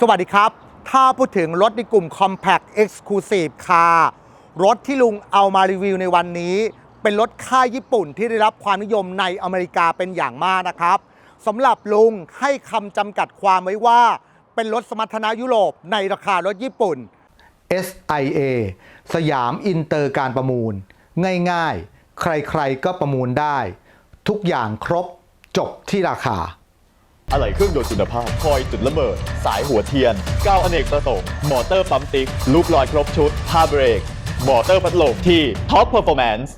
สวัสดีครับ ถ้าพูดถึงรถในกลุ่ม Compact Exclusive Car รถที่ลุงเอามารีวิวในวันนี้ เป็นรถค่ายญี่ปุ่นที่ได้รับความนิยมในอเมริกาเป็นอย่างมากนะครับสำหรับลุงให้คำจำกัดความไว้ว่า เป็นรถสมรรถนะยุโรปในราคารถญี่ปุ่น SIA สยามอินเตอร์การประมูล ง่ายๆ ใครๆก็ประมูลได้ ทุกอย่างครบจบที่ราคา อะไหล่เครื่องยนต์คุณภาพ คอยจุดระเบิด สายหัวเทียนก้าวอเนกประสงค์ มอเตอร์ปั๊มติ๊ก ลูกลอยครบชุดผ้าเบรก มอเตอร์พัดลมที่ Top Performance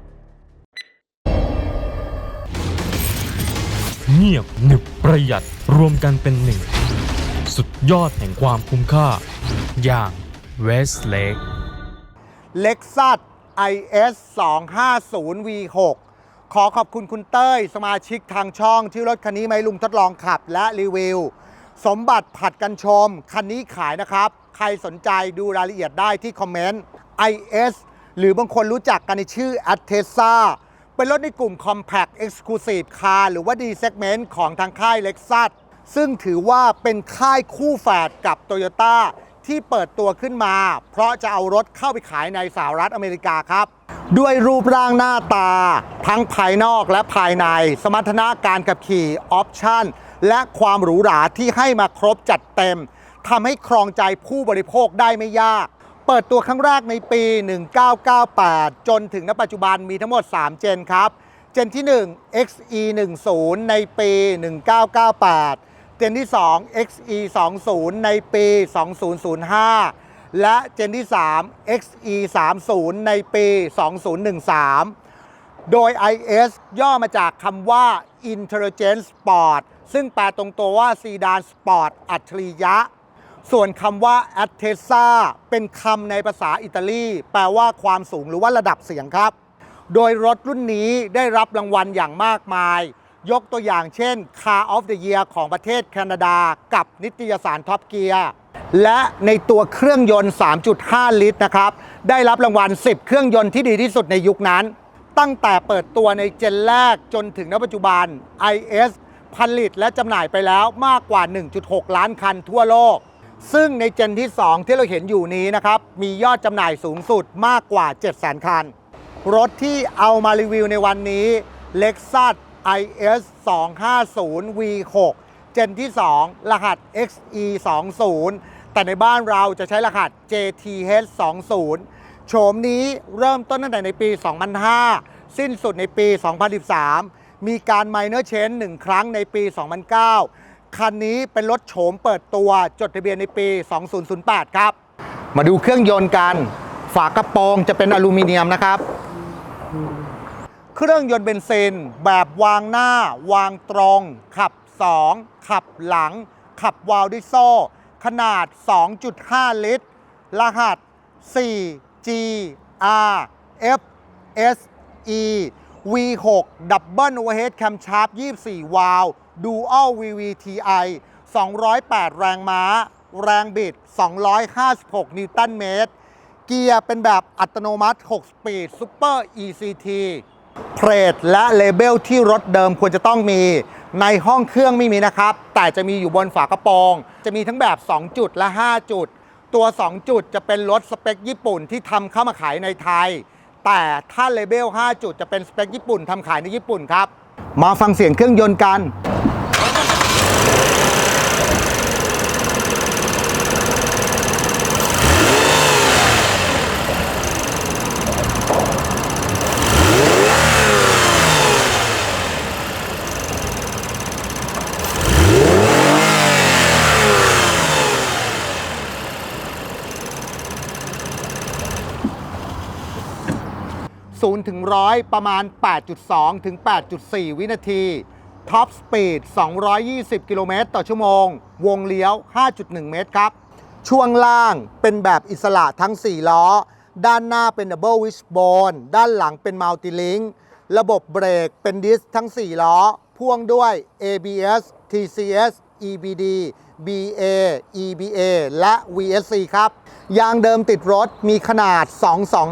เงียบหนึบประหยัดรวมกันเป็นหนึ่ง สุดยอดแห่งความคุ้มค่า อย่าง Westlake Lexus IS 250 V6 ขอขอบคุณคุณเต้ย สมาชิกทางช่องที่รถคันนี้มาให้ลุงทดลองขับและรีวิว สมบัติผัดกันชม คันนี้ขายนะครับ ใครสนใจดูรายละเอียดได้ที่คอมเมนต์ IS หรือบางคนรู้จักกันในชื่อ a t e s a เป็นรถในกลุ่ม Compact Exclusive Car หรือว่า D Segment ของทางค่าย Lexus ซึ่งถือว่าเป็นค่ายคู่แฝดกับ Toyota ที่เปิดตัวขึ้นมา เพราะจะเอารถเข้าไปขายในสหรัฐอเมริกาครับ ด้วยรูปร่างหน้าตา ทั้งภายนอกและภายใน สมรรถนะการขับขี่ออปชั่น และความหรูหราที่ให้มาครบจัดเต็มทำให้ครองใจผู้บริโภคได้ไม่ยาก เปิดตัวครั้งแรกในปี 1998 จนถึงณปัจจุบันมีทั้งหมด 3 เจนครับ เจนที่ 1 XE 10 ในปี 1998 เจนที่ 2 XE 20ในปี 2005 และเจนที่ 3 XE 30ในปี 2013 โดย IS ย่อมาจากคำว่า Intelligent Sport ซึ่งแปลตรงตัวว่าซีดานสปอร์ตอัจฉริยะ ส่วนคำว่า a t t e s a เป็นคำในภาษาอิตาลี แปลว่าความสูงหรือว่าระดับเสียงครับ โดยรถรุ่นนี้ได้รับรางวัลอย่างมากมาย ยกตัวอย่างเช่น Car of the Year ของประเทศแคนาดา กับนิตยสารท็อปเกียร์และในตัวเครื่องยนต์ 3.5 ลิตรนะครับ ได้รับรางวัล 10 เครื่องยนต์ที่ดีที่สุดในยุคนั้น ตั้งแต่เปิดตัวในเจนแรกจนถึงณปัจจุบัน IS ผลิตและจำหน่ายไปแล้วมากกว่า 1.6 ล้านคันทั่วโลก ซึ่งในเจนที่ 2 ที่เราเห็นอยู่นี้นะครับ มียอดจำหน่ายสูงสุดมากกว่า 700,000คัน รถที่เอามารีวิวในวันนี้ Lexus IS 250 V6 เจนที่ 2 รหัส XE 20แต่ในบ้านเราจะใช้รหัส JTH 20โฉมนี้เริ่มต้นตั้งแต่ในปี 2005 สิ้นสุดในปี 2013 มีการ minor change หนึ่งครั้งในปี 2009 คันนี้เป็นรถโฉมเปิดตัวจดทะเบียนในปี 2008 ครับ มาดูเครื่องยนต์กัน ฝากระโปรงจะเป็นอลูมิเนียมนะครับ เครื่องยนต์เบนซินแบบวางหน้า วางตรง ขับ 2 ขับหลัง ขับวาล์วด้วยโซ่ขนาด 2.5 ลิตร รหัส 4 G R F S E V6 Double Overhead Camshaft 24 วาล์ว Dual VVTi 208 แรงม้า แรงบิด 256 นิวตันเมตร เกียร์เป็นแบบอัตโนมัติ 6 สปีด Super ECT เพลทและเลเบลที่รถเดิมควรจะต้องมีในห้องเครื่องไม่มีนะครับ แต่จะมีอยู่บนฝากระโปรง จะมีทั้งแบบ 2 จุดและ 5 จุด ตัว 2 จุดจะเป็นรถสเปคญี่ปุ่นที่ทำเข้ามาขายในไทย แต่ถ้าเลเบล 5 จุดจะเป็นสเปคญี่ปุ่นทำขายในญี่ปุ่นครับ มาฟังเสียงเครื่องยนต์กัน 0 ถึง 100 ประมาณ 8.2 ถึง 8.4 วินาที ท็อปสปีด 220 กิโลเมตรต่อชั่วโมง วงเลี้ยว 5.1 เมตรครับ ช่วงล่างเป็นแบบอิสระทั้ง 4 ล้อ ด้านหน้าเป็น Double Wishbone ด้านหลังเป็น Multi Link ระบบเบรกเป็นดิสทั้ง 4 ล้อ พ่วงด้วย ABS TCS EBD BA EBA และ VSC ครับ ยางเดิมติดรถมีขนาด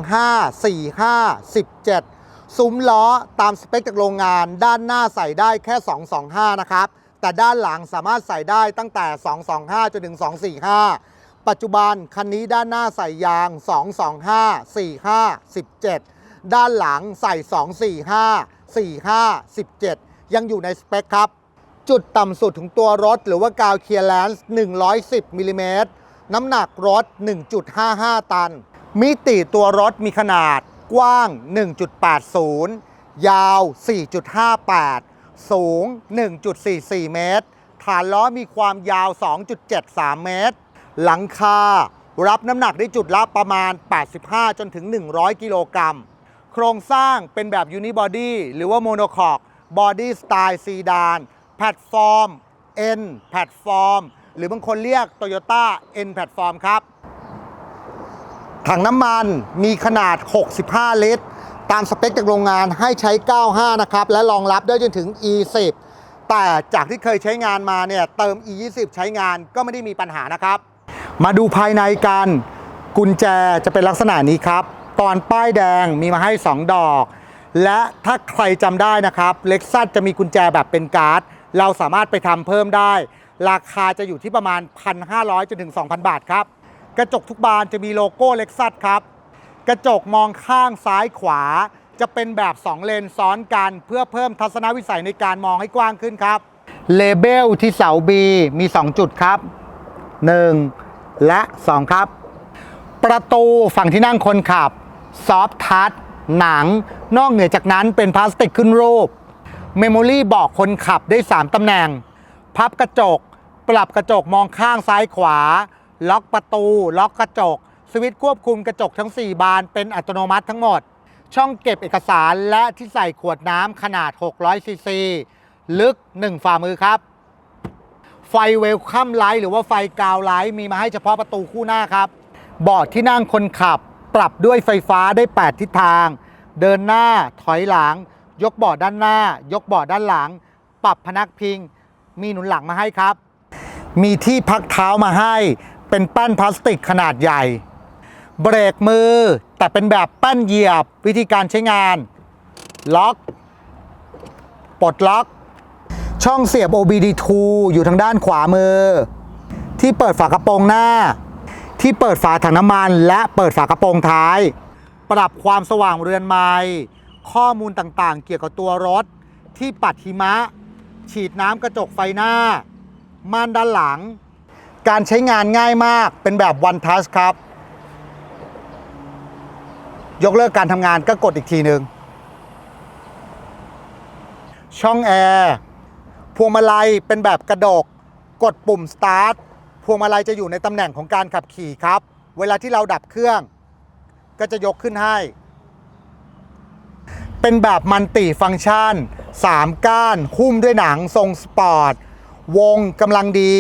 225 45 17 ซุ้มล้อตามสเปคจากโรงงานด้านหน้าใส่ได้แค่ 225 นะครับ แต่ด้านหลังสามารถใส่ได้ตั้งแต่ 225 จนถึง 245 ปัจจุบันคันนี้ด้านหน้าใส่ยาง 225 45 17 ด้านหลังใส่ 245 45 17 ยังอยู่ในสเปคครับ จุดต่ำสุดของตัวรถหรือว่ากาวเคลียร์แลนซ์110มิลลิเมตรน้ำหนักรถ 1.55 ตัน มิติตัวรถมีขนาดกว้าง 1.80 ยาว 4.58 สูง 1.44 เมตร ฐานล้อมีความยาว 2.73 เมตร หลังคา รับน้ำหนักได้จุดละประมาณ 85 จนถึง 100 กิโลกรัม โครงสร้างเป็นแบบยูนิบอดี้หรือว่าโมโนคอกบอดี้สไตล์ซีดาน แพลตฟอร์ม N แพลตฟอร์ม หรือบางคนเรียก Toyota N แพลตฟอร์มครับ ถังน้ำมันมีขนาด 65 ลิตร ตามสเปคจากโรงงานให้ใช้ 95 นะครับ และรองรับได้จนถึง E10 แต่จากที่เคยใช้งานมาเนี่ยเติม E20 ใช้งานก็ไม่ได้มีปัญหานะครับ มาดูภายในกันกุญแจจะเป็นลักษณะนี้ครับ ตอนป้ายแดงมีมาให้ 2 ดอก และถ้าใครจำได้นะครับเล็กซัสจะมีกุญแจแบบเป็นการ์ด เราสามารถไปทำเพิ่มได้ ราคาจะอยู่ที่ประมาณ 1,500จนถึง 2,000 บาทครับ กระจกทุกบานจะมีโลโก้เล็กซัสครับ กระจกมองข้างซ้ายขวา จะเป็นแบบ 2 เลนซ้อนกัน เพื่อเพิ่มทัศนวิสัยในการมองให้กว้างขึ้นครับ เลเบลที่เสา B มี 2 จุดครับ 1 และ 2 ครับ ประตูฝั่งที่นั่งคนขับ ซอฟทัชหนัง นอกเหนือจากนั้นเป็นพลาสติกขึ้นรูป เมมโมรี่บอกคนขับได้ 3 ตำแหน่ง พับกระจก ปรับกระจกมองข้างซ้ายขวา ล็อกประตู ล็อกกระจก สวิตช์ควบคุมกระจกทั้ง 4 บานเป็นอัตโนมัติทั้งหมด ช่องเก็บเอกสารและที่ใส่ขวดน้ำขนาด 600 ซีซี ลึก 1 ฝ่ามือครับ ไฟเวลคัมไลท์หรือว่าไฟกาวไลท์มีมาให้เฉพาะประตูคู่หน้าครับเบาะที่นั่งคนขับ ปรับด้วยไฟฟ้าได้ 8 ทิศทาง เดินหน้าถอยหลัง ยกเบาะด้านหน้า ยกเบาะด้านหลัง ปรับพนักพิง มีหนุนหลังมาให้ครับ มีที่พักเท้ามาให้ เป็นแป้นพลาสติกขนาดใหญ่ เบรกมือ แต่เป็นแบบแป้นเหยียบ วิธีการใช้งาน ล็อกปลดล็อก ช่องเสียบ OBD2 อยู่ทางด้านขวามือ ที่เปิดฝากระโปรงหน้า ที่เปิดฝาถังน้ำมัน และเปิดฝากระโปรงท้าย ปรับความสว่างเรือนไม้ ข้อมูลต่างๆ เกี่ยวกับตัวรถ ที่ปัดหิมะ ฉีดน้ำกระจกไฟหน้า ม่านด้านหลัง การใช้งานง่ายมากเป็นแบบ one touch ครับ ยกเลิกการทำงานก็กดอีกทีหนึ่งช่องแอร์พวงมาลัยเป็นแบบกระดก กดปุ่ม start พวงมาลัยจะอยู่ในตำแหน่งของการขับขี่ครับ เวลาที่เราดับเครื่อง ก็จะยกขึ้นให้ เป็นแบบมันติฟังก์ชัน 3 ก้าน หุ้มด้วยหนังทรงสปอร์ต วงกำลังดี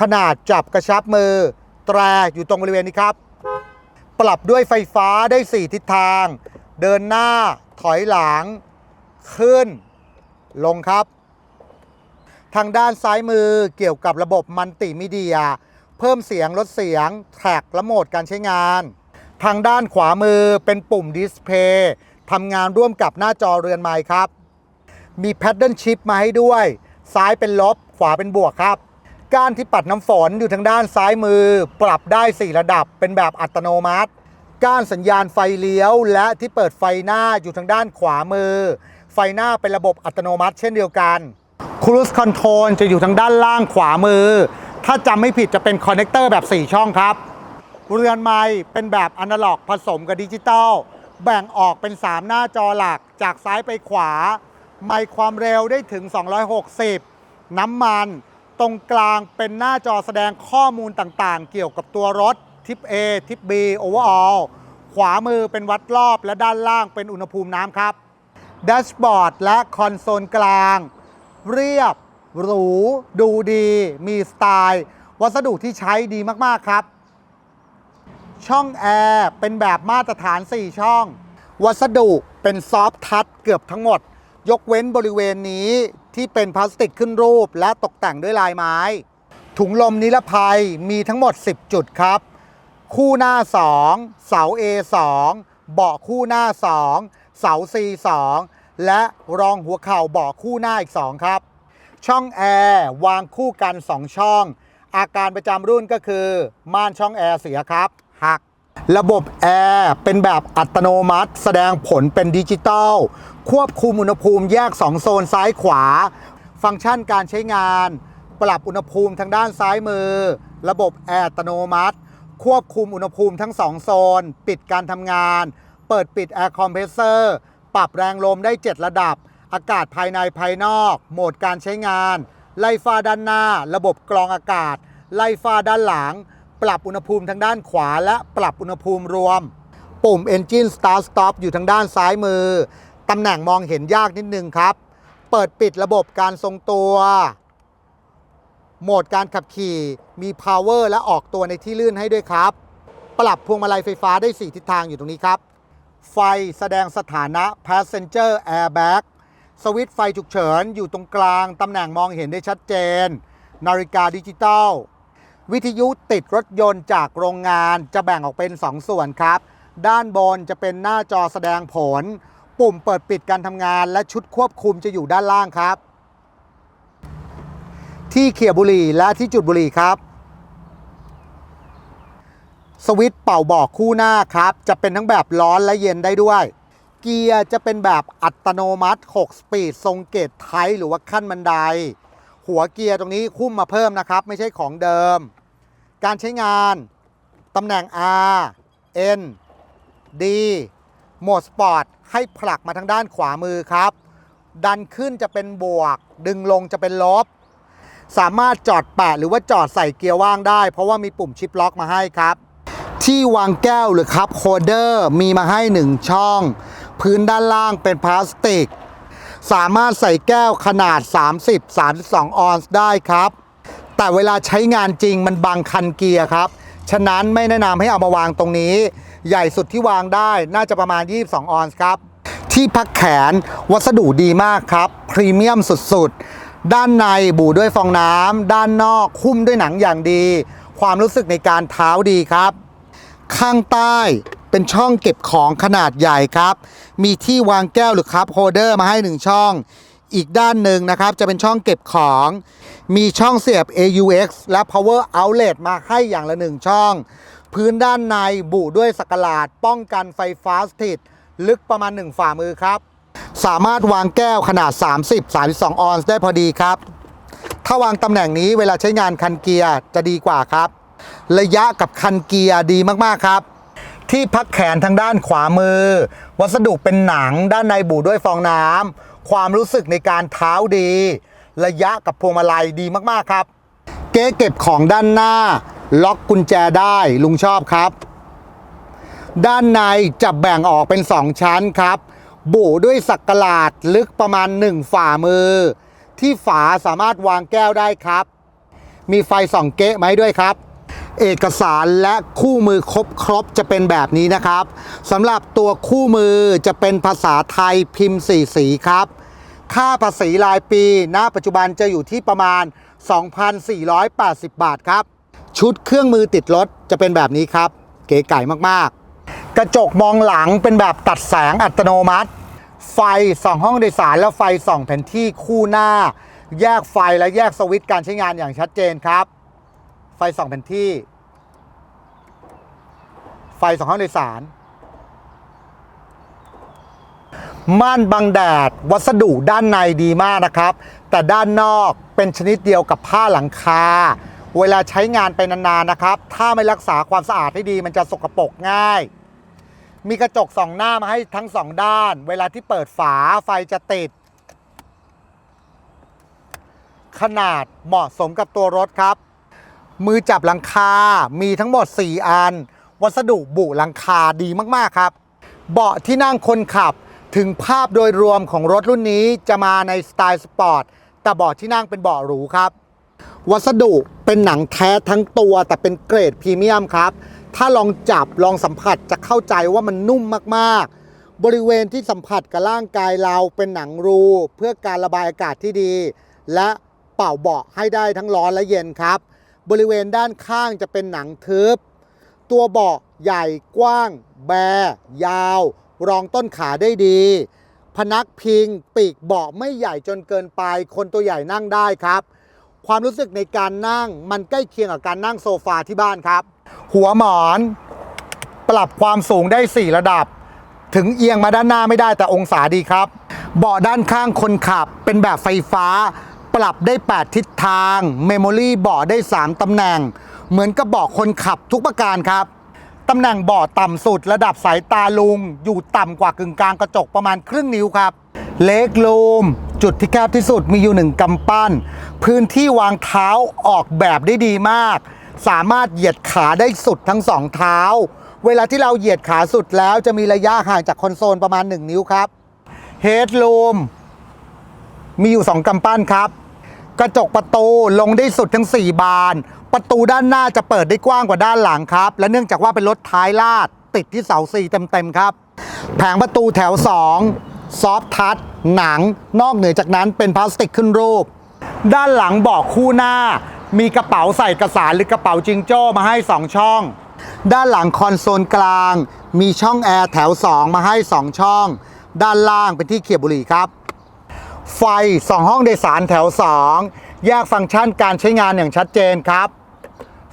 ขนาดจับกระชับมือ แตรอยู่ตรงบริเวณนี้ครับ ปรับด้วยไฟฟ้าได้ 4 ทิศทาง เดินหน้าถอยหลัง ขึ้น ลงครับ ทางด้านซ้ายมือเกี่ยวกับระบบมัลติมีเดีย เพิ่มเสียงลดเสียง แทร็กและโหมดการใช้งาน ทางด้านขวามือเป็นปุ่มดิสเพย์ ทำงานร่วมกับหน้าจอเรือนไม้ครับ มีแพดเดิลชิพมาให้ด้วย ซ้ายเป็นลบ ขวาเป็นบวกครับ ก้านที่ปัดน้ำฝนอยู่ทางด้านซ้ายมือ ปรับได้ 4 ระดับเป็นแบบอัตโนมัติ ก้านสัญญาณไฟเลี้ยว และที่เปิดไฟหน้าอยู่ทางด้านขวามือ ไฟหน้าเป็นระบบอัตโนมัติ เช่นเดียวกัน Cruise Control จะอยู่ทางด้านล่างขวามือ ถ้าจำไม่ผิดจะเป็นคอนเนคเตอร์แบบ 4 ช่องครับ เรือนไม้เป็นแบบอนาล็อกผสมกับดิจิตอล แบ่งออกเป็น 3 หน้าจอหลักจากซ้ายไปขวา ไมค์ความเร็วได้ถึง 260 น้ำมัน ตรงกลางเป็นหน้าจอแสดงข้อมูลต่างๆ เกี่ยวกับตัวรถทิป A ทิป B Overall ขวามือเป็นวัดรอบและด้านล่างเป็นอุณหภูมิน้ำครับแดชบอร์ดและคอนโซลกลาง เรียบ หรู ดูดี มีสไตล์ วัสดุที่ใช้ดีมาก ๆ ครับ ช่องแอร์เป็นแบบมาตรฐาน 4 ช่อง วัสดุเป็นซอฟทัชเกือบทั้งหมด ยกเว้นบริเวณนี้ที่เป็นพลาสติกขึ้นรูปและตกแต่งด้วยลายไม้ ถุงลมนิรภัยมีทั้งหมด 10 จุดครับ คู่หน้า 2 เสา A 2 เบาะคู่หน้า 2 เสา C 2 และรองหัวเข่าเบาะคู่หน้าอีก 2 ครับ ช่องแอร์วางคู่กัน 2 ช่อง อาการประจำรุ่นก็คือ ม่านช่องแอร์เสียครับ หัก ระบบแอร์เป็นแบบอัตโนมัติ แสดงผลเป็นดิจิตอลควบคุมอุณหภูมิแยก 2 โซนซ้ายขวา ฟังก์ชันการใช้งาน ปรับอุณหภูมิทางด้านซ้ายมือ ระบบแอร์อัตโนมัติ ควบคุมอุณหภูมิทั้ง 2 โซน ปิดการทำงาน เปิดปิดแอร์คอมเพรสเซอร์ปรับแรงลมได้ 7 ระดับ อากาศภายในภายนอก โหมดการใช้งาน ไล่ฟ้าด้านหน้า ระบบกรองอากาศ ไล่ฟ้าด้านหลัง ปรับอุณหภูมิทางด้านขวาและปรับอุณหภูมิรวม ปุ่ม Engine Start Stop อยู่ทางด้านซ้ายมือ ตำแหน่งมองเห็นยากนิดนึงครับ เปิดปิดระบบการทรงตัว โหมดการขับขี่มี power และออกตัวในที่ลื่นให้ด้วยครับ ปรับพวงมาลัยไฟฟ้าได้ 4 ทิศทางอยู่ตรงนี้ครับ ไฟแสดงสถานะ passenger airbag สวิตช์ไฟฉุกเฉินอยู่ตรงกลาง ตำแหน่งมองเห็นได้ชัดเจน นาฬิกาดิจิตอล วิทยุติดรถยนต์จากโรงงานจะแบ่งออกเป็น 2 ส่วนครับ ด้านบนจะเป็นหน้าจอแสดงผล ปุ่มเปิดปิดการทำงานและชุดควบคุมจะอยู่ด้านล่างครับ ที่เขี่ยบุหรี่และที่จุดบุหรี่ครับ สวิตช์เป่าบอกคู่หน้าครับ จะเป็นทั้งแบบร้อนและเย็นได้ด้วย เกียร์จะเป็นแบบอัตโนมัติ 6 สปีด ทรงเกตไทป์หรือว่าขั้นบันได หัวเกียร์ตรงนี้คุ้มมาเพิ่มนะครับ ไม่ใช่ของเดิม การใช้งาน ตำแหน่ง R N D โหมดสปอร์ตให้ผลักมาทางด้านขวามือครับ ดันขึ้นจะเป็นบวก ดึงลงจะเป็นลบ สามารถจอดแปะหรือว่าจอดใส่เกียร์ว่างได้ เพราะว่ามีปุ่มชิปล็อกมาให้ครับ ที่วางแก้วหรือคัพโฮเดอร์มีมาให้ 1 ช่อง พื้นด้านล่างเป็นพลาสติก สามารถใส่แก้วขนาด 30-32 ออนซ์ได้ครับ แต่เวลาใช้งานจริงมันบังคันเกียร์ครับ ฉะนั้นไม่แนะนำให้เอามาวางตรงนี้ ใหญ่สุดที่วางได้น่าจะประมาณ 22 ออนซ์ครับ ที่พักแขนวัสดุดีมากครับ พรีเมียมสุดๆ ด้านในบูด้วยฟองน้ำด้านนอกหุ้มด้วยหนังอย่างดี ความรู้สึกในการเท้าดีครับ ข้างใต้เป็นช่องเก็บของขนาดใหญ่ครับ มีที่วางแก้วหรือคัพโฮเดอร์มาให้1ช่อง อีกด้านหนึ่งนะครับจะเป็นช่องเก็บของ มีช่องเสียบ AUX และ Power Outlet มาให้อย่างละ1ช่อง พื้นด้านในบุด้วยสักหลาด ป้องกันไฟฟ้าสถิต ลึกประมาณ 1 ฝ่ามือครับ สามารถวางแก้วขนาด 30-32 ออนซ์ได้พอดีครับ ถ้าวางตำแหน่งนี้เวลาใช้งานคันเกียร์จะดีกว่าครับ ระยะกับคันเกียร์ดีมากๆครับที่พักแขนทางด้านขวามือ วัสดุเป็นหนังด้านในบูด้วยฟองน้ำความรู้สึกในการเท้าดี ระยะกับพวงมาลัยดีมากๆครับ เก๊เก็บของด้านหน้า ล็อกกุญแจได้ลุงชอบครับ ด้านในจะแบ่งออกเป็น 2 ชั้นครับบุด้วยสักหลาดลึกประมาณ 1 ฝ่ามือ ที่ฝาสามารถวางแก้วได้ครับ มีไฟส่องเก๊ะไหมด้วยครับ เอกสารและคู่มือครบครบจะเป็นแบบนี้นะครับสำหรับตัวคู่มือจะเป็นภาษาไทยพิมพ์สีสีครับ ค่าภาษีรายปี ณ ปัจจุบันจะอยู่ที่ประมาณ 2,480 บาทครับ ชุดเครื่องมือติดรถจะเป็นแบบนี้ครับ เก๋ไก่มากๆ กระจกมองหลังเป็นแบบตัดแสงอัตโนมัติ ไฟส่องห้องโดยสารและไฟส่องแผนที่คู่หน้า แยกไฟและแยกสวิตช์การใช้งานอย่างชัดเจนครับ ไฟส่องแผนที่ ไฟส่องห้องโดยสาร ม่านบังแดด วัสดุด้านในดีมากนะครับ แต่ด้านนอกเป็นชนิดเดียวกับผ้าหลังคา เวลาใช้งานไปนานๆนะครับ ถ้าไม่รักษาความสะอาดให้ดีมันจะสกปรกง่าย มีกระจกสองหน้ามาให้ทั้งสองด้าน เวลาที่เปิดฝาไฟจะติด ขนาดเหมาะสมกับตัวรถครับ มือจับหลังคา มีทั้งหมด 4 อัน วัสดุบุหลังคาดีมากๆครับ เบาะที่นั่งคนขับ ถึงภาพโดยรวมของรถรุ่นนี้จะมาในสไตล์สปอร์ตแต่เบาะที่นั่งเป็นเบาะหรูครับ วัสดุเป็นหนังแท้ทั้งตัวแต่เป็นเกรดพรีเมียมครับ ถ้าลองจับลองสัมผัสจะเข้าใจว่ามันนุ่มมากๆ บริเวณที่สัมผัสกับร่างกายเราเป็นหนังรู เพื่อการระบายอากาศที่ดี และเป่าเบาะให้ได้ทั้งร้อนและเย็นครับ บริเวณด้านข้างจะเป็นหนังทึบ ตัวเบาะใหญ่กว้าง แบยาว รองต้นขาได้ดี พนักพิงปีกเบาะไม่ใหญ่จนเกินไป คนตัวใหญ่นั่งได้ครับ ความรู้สึกในการนั่งมันใกล้เคียงกับการนั่งโซฟาที่บ้านครับ หัวหมอนปรับความสูงได้ 4 ระดับ ถึงเอียงมาด้านหน้าไม่ได้แต่องศาดีครับ เบาะด้านข้างคนขับเป็นแบบไฟฟ้า ปรับได้ 8 ทิศทาง เมมโมรี่เบาะได้ 3ตำแหน่ง เหมือนกับเบาะคนขับทุกประการครับ ตำแหน่งเบาะต่ำสุดระดับสายตาลุง อยู่ต่ำกว่ากึ่งกลางกระจกประมาณครึ่งนิ้วครับ เล็กลูม จุดที่แคบที่สุดมีอยู่หนึ่งกำปั้น พื้นที่วางเท้าออกแบบได้ดีมาก สามารถเหยียดขาได้สุดทั้งสองเท้า เวลาที่เราเหยียดขาสุดแล้วจะมีระยะห่างจากคอนโซลประมาณ 1 นิ้วครับเฮดลูมมีอยู่ 2กำปั้นครับ กระจกประตูลงได้สุดทั้ง 4 บาน ประตูด้านหน้าจะเปิดได้กว้างกว่าด้านหลังครับ และเนื่องจากว่าเป็นรถท้ายลาด ติดที่เสาสี่เต็มๆครับ แผงประตูแถว 2 ซอฟทัชหนัง นอกเหนือจากนั้นเป็นพลาสติกขึ้นรูป ด้านหลังเบอกคู่หน้า มีกระเป๋าใส่เอกสารหรือกระเป๋าจิงโจ้มาให้ 2 ช่อง ด้านหลังคอนโซลกลาง มีช่องแอร์แถว 2 มาให้ 2 ช่อง ด้านล่างเป็นที่เขียบบุหรี่ครับ ไฟ 2 ห้องโดยสารแถว 2 แยกฟังก์ชันการใช้งานอย่างชัดเจนครับ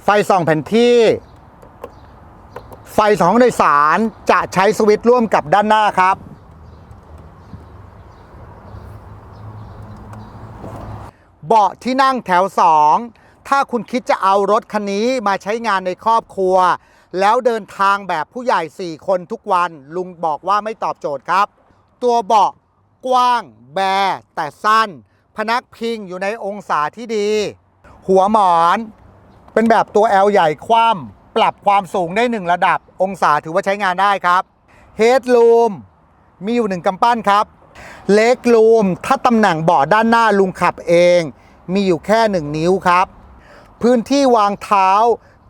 ไฟสองแผ่นที่ ไฟสองห้องโดยสารจะใช้สวิตช์ร่วมกับด้านหน้าครับ เบาะที่นั่งแถว 2 ถ้าคุณคิดจะเอารถคันนี้มาใช้งานในครอบครัว แล้วเดินทางแบบผู้ใหญ่ 4 คนทุกวันลุงบอกว่าไม่ตอบโจทย์ครับ ตัวเบาะ กว้าง แบ แต่สั้น พนักพิงอยู่ในองศาที่ดี หัวหมอน เป็นแบบตัว L ใหญ่คว่ำปรับความสูงได้ 1 ระดับ องศาถือว่าใช้งานได้ครับ Headroom มีอยู่1กำปั้นครับ เล็กรูมถ้าตำแหน่งเบาะด้านหน้าลุงขับเอง มีอยู่แค่ 1 นิ้วครับ พื้นที่วางเท้า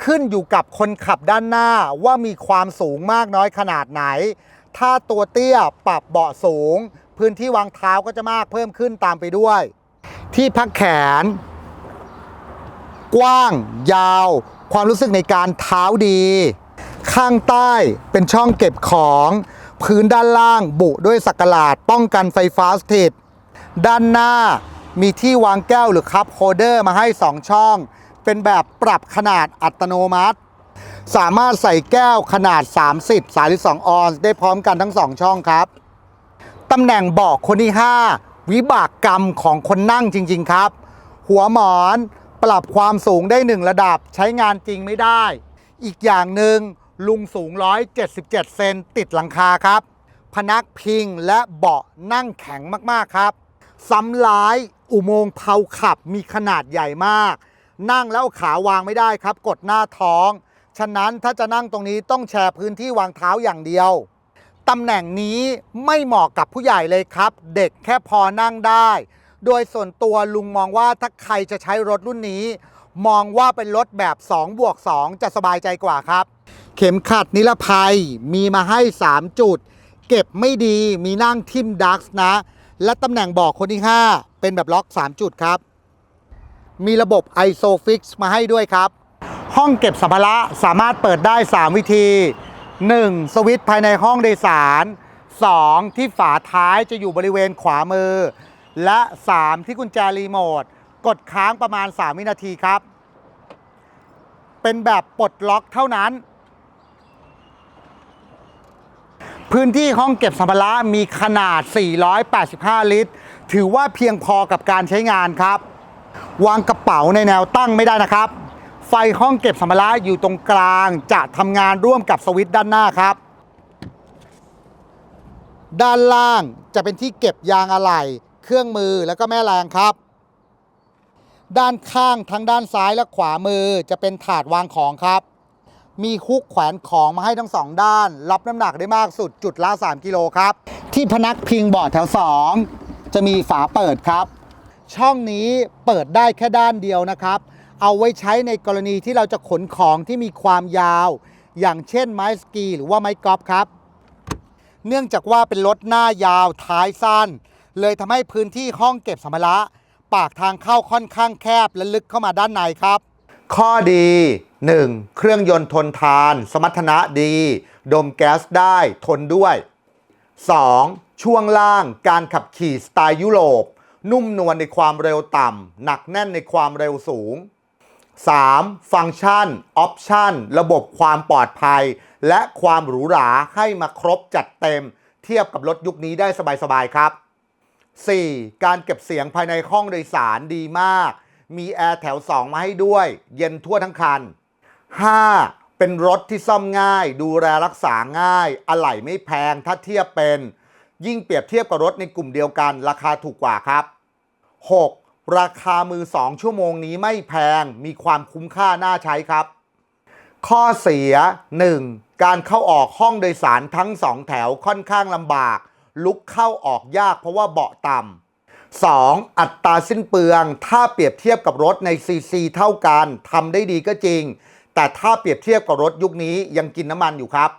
ขึ้นอยู่กับคนขับด้านหน้าว่ามีความสูงมากน้อยขนาดไหน ถ้าตัวเตี้ยปรับเบาะสูง พื้นที่วางเท้าก็จะมากเพิ่มขึ้นตามไปด้วย ที่พักแขน กว้างยาว ความรู้สึกในการเท้าดี ข้างใต้เป็นช่องเก็บของ พื้นด้านล่างบุด้วยสักหลาดป้องกันไฟฟ้าสถิต ด้านหน้ามีที่วางแก้วหรือคัพโฮลเดอร์มาให้ 2 ช่อง เป็นแบบปรับขนาดอัตโนมัติ สามารถใส่แก้วขนาด 30 32 ออนซ์ได้พร้อมกันทั้ง 2 ช่องครับ ตำแหน่งเบาะคนที่ 5 วิบากกรรมของคนนั่งจริง ๆ ครับ หัวหมอนปรับความสูงได้ 1 ระดับใช้งานจริงไม่ได้ อีกอย่างหนึ่งลุงสูง 177 เซนติดหลังคาครับ พนักพิงและเบาะนั่งแข็งมากๆครับซ้ำร้ายอุโมงค์เผาขับมีขนาดใหญ่มาก นั่งแล้วขาวางไม่ได้ครับ กดหน้าท้อง ฉะนั้นถ้าจะนั่งตรงนี้ต้องแชร์พื้นที่วางเท้าอย่างเดียว ตำแหน่งนี้ไม่เหมาะกับผู้ใหญ่เลยครับ เด็กแค่พอนั่งได้ โดยส่วนตัวลุงมองว่าถ้าใครจะใช้รถรุ่นนี้ มองว่าเป็นรถแบบ2บวก2จะสบายใจกว่าครับ เข็มขัดนิรภัยมีมาให้ 3 จุด เก็บไม่ดีมีนั่งทิมดักส์นะ และตำแหน่งเบอกคนที่ 5 เป็นแบบล็อก 3 จุดครับ มีระบบ ISOFIX มาให้ด้วยครับ ห้องเก็บสัมภาระสามารถเปิดได้ 3 วิธี 1. สวิตช์ภายในห้องโดยสาร 2. ที่ฝาท้ายจะอยู่บริเวณขวามือ และ 3. ที่กุญแจรีโมท กดค้างประมาณ 3 วินาทีครับ เป็นแบบปลดล็อกเท่านั้น พื้นที่ห้องเก็บสัมภาระมีขนาด 485 ลิตร ถือว่าเพียงพอกับการใช้งานครับ วางกระเป๋าในแนวตั้งไม่ได้นะครับ ไฟห้องเก็บสัมภาระอยู่ตรงกลาง จะทำงานร่วมกับสวิตช์ด้านหน้าครับ ด้านล่างจะเป็นที่เก็บยางอะไหล่ เครื่องมือแล้วก็แม่แรงครับ ด้านข้างทั้งด้านซ้ายและขวามือจะเป็นถาดวางของครับ มีฮุกแขวนของมาให้ทั้งสองด้าน รับน้ำหนักได้มากสุดจุดละ 3 กิโลครับ ที่พนักพิงเบาะแถว 2 จะมีฝาเปิดครับ ช่องนี้เปิดได้แค่ด้านเดียวนะครับ เอาไว้ใช้ในกรณีที่เราจะขนของที่มีความยาว อย่างเช่นไม้สกีหรือว่าไม้กอล์ฟครับ เนื่องจากว่าเป็นรถหน้ายาวท้ายสั้น เลยทำให้พื้นที่ห้องเก็บสัมภาระ ปากทางเข้าค่อนข้างแคบและลึกเข้ามาด้านในครับ ข้อดี 1. เครื่องยนต์ทนทาน สมรรถนะดี ดมแก๊สได้ทนด้วย 2. ช่วงล่างการขับขี่สไตล์ยุโรป นุ่มนวลในความเร็วต่ำ หนักแน่นในความเร็วสูง 3. ฟังก์ชัน ออปชัน ระบบความปลอดภัย และความหรูหราให้มาครบจัดเต็ม เทียบกับรถยุคนี้ได้สบายๆครับ 4. การเก็บเสียงภายในห้องโดยสารดีมาก มีแอร์แถว 2 มาให้ด้วย เย็นทั่วทั้งคัน 5. เป็นรถที่ซ่อมง่าย ดูแลรักษาง่าย อะไหล่ไม่แพงถ้าเทียบเป็น ยิ่งเปรียบเทียบกับรถในกลุ่มเดียวกัน ราคาถูกกว่าครับ 6. ราคามือ 2 ชั่วโมงนี้ไม่แพงมีความคุ้มค่าน่าใช้ครับ ข้อเสีย 1. การเข้าออกห้องโดยสารทั้ง 2 แถวค่อนข้างลำบาก ลุกเข้าออกยากเพราะว่าเบาะต่ำ 2. อัตราสิ้นเปลือง ถ้าเปรียบเทียบกับรถในซีซีเท่ากันทำได้ดีก็จริง แต่ถ้าเปรียบเทียบกับรถยุคนี้ยังกินน้ำมันอยู่ครับ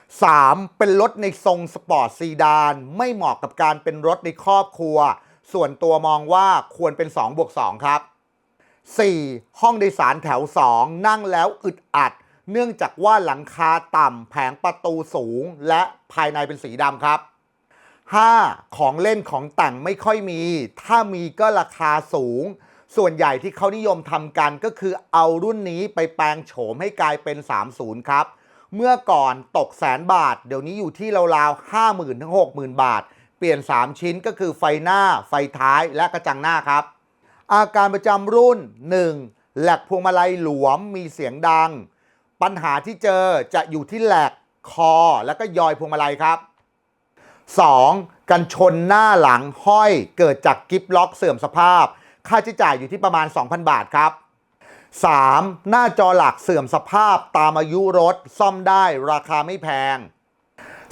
3. เป็นรถในทรงสปอร์ตซีดาน ไม่เหมาะกับการเป็นรถในครอบครัว ส่วนตัวมองว่าควรเป็น2บวก2ครับ 4. ห้องโดยสารแถว 2 นั่งแล้วอึดอัด เนื่องจากว่าหลังคาต่ำแผงประตูสูง และภายในเป็นสีดำครับ 5. ของเล่นของแต่งไม่ค่อยมี ถ้ามีก็ราคาสูง ส่วนใหญ่ที่เขานิยมทำกันก็คือเอารุ่นนี้ไปแปลงโฉมให้กลายเป็น 30 ครับ เมื่อก่อนตกแสนบาท เดี๋ยวนี้อยู่ที่ราวๆ 50,000ถึง60,000 บาท เปลี่ยน 3 ชิ้นก็คือไฟหน้า ไฟท้ายและกระจังหน้าครับ อาการประจำรุ่น 1. แหลกพวงมาลัยหลวมมีเสียงดัง ปัญหาที่เจอจะอยู่ที่แหลกคอแล้วก็ยอยพวงมาลัยครับ 2. กันชนหน้าหลังห้อยเกิดจากกิฟล็อกเสื่อมสภาพ ค่าใช้จ่ายอยู่ที่ประมาณ 2,000 บาทครับ 3. หน้าจอหลักเสื่อมสภาพตามอายุรถ ซ่อมได้ราคาไม่แพง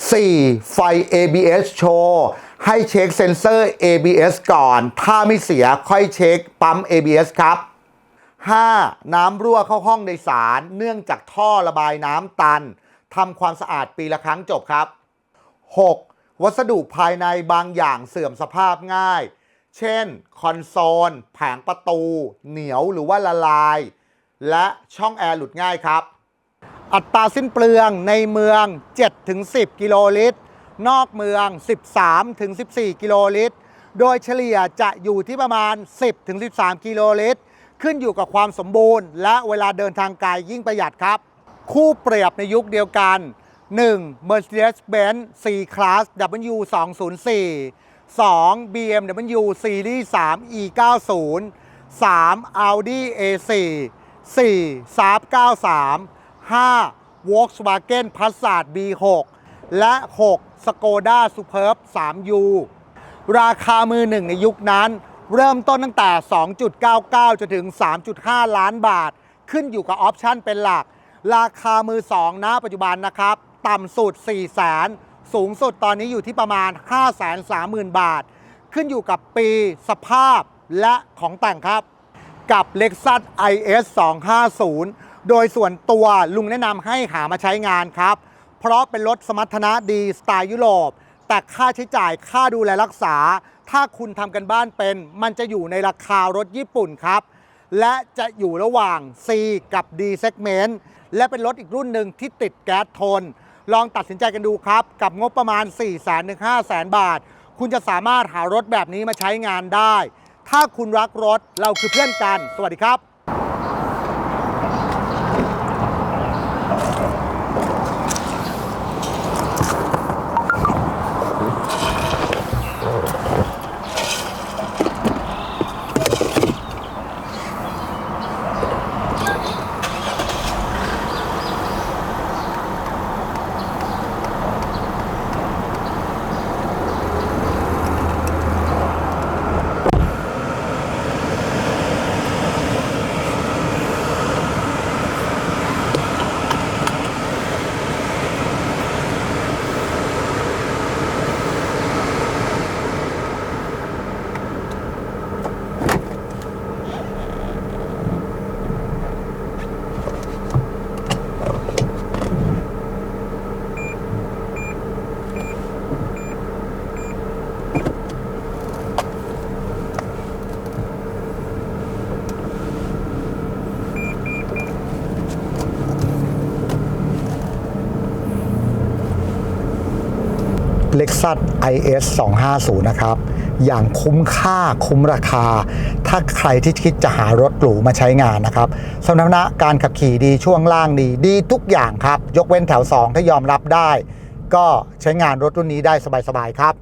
4. ไฟ ABS โชว์ให้เช็คเซ็นเซอร์ ABS ก่อน ถ้าไม่เสียค่อยเช็คปั๊ม ABS ครับ 5. น้ำรั่วเข้าห้องโดยสาร เนื่องจากท่อระบายน้ำตันทำความสะอาดปีละครั้งจบครับ 6. วัสดุภายในบางอย่างเสื่อมสภาพง่าย เช่น คอนโซล แผงประตู เหนียวหรือว่าละลาย และช่องแอร์หลุดง่ายครับ อัตราสิ้นเปลืองในเมือง 7-10 กิโลลิตร นอกเมือง 13-14 กิโลลิตร โดยเฉลี่ยจะอยู่ที่ประมาณ 10-13 กิโลลิตร ขึ้นอยู่กับความสมบูรณ์ และเวลาเดินทางไกลยิ่งประหยัดครับ คู่เปรียบในยุคเดียวกัน 1. Mercedes-Benz C-Class W204 2. BMW Series 3 E90 3. Audi A4 4. Saab 93 5. Volkswagen Passat B6 และ 6. Skoda Superb 3U ราคามือหนึ่งในยุคนั้น เริ่มต้นตั้งแต่ 2.99 จนถึง 3.5 ล้านบาท ขึ้นอยู่กับออปชันเป็นหลัก ราคามือ2ณปัจจุบันนะครับ ต่ำสุด 4 0 0 0 0 0สูงสุดตอนนี้อยู่ที่ประมาณ 530,000 บาท ขึ้นอยู่กับปีสภาพและของแต่งครับ กับ Lexus IS 250 โดยส่วนตัวลุงแนะนำให้หามาใช้งานครับ เพราะเป็นรถสมรรถนะดีสไตล์ยุโรป แต่ค่าใช้จ่ายค่าดูแลรักษา ถ้าคุณทำกันบ้านเป็น มันจะอยู่ในราคารถญี่ปุ่นครับ และจะอยู่ระหว่าง C กับ D segment และเป็นรถอีกรุ่นหนึ่งที่ติดแก๊สทน ลองตัดสินใจกันดูครับ กับงบประมาณ 4 0 0 0 0ถึง5 0 0 0 0 บาท คุณจะสามารถหารถแบบนี้มาใช้งานได้ ถ้าคุณรักรถเราคือเพื่อนกัน สวัสดีครับ Lexus IS 250 นะครับ อย่างคุ้มค่าคุ้มราคา ถ้าใครที่คิดจะหารถหรูมาใช้งานนะครับสมรรถนะการขับขี่ดีช่วงล่างดีดีทุกอย่างครับ ยกเว้นแถว 2 ถ้ายอมรับได้ ก็ใช้งานรถรุ่นนี้ได้สบายๆครับ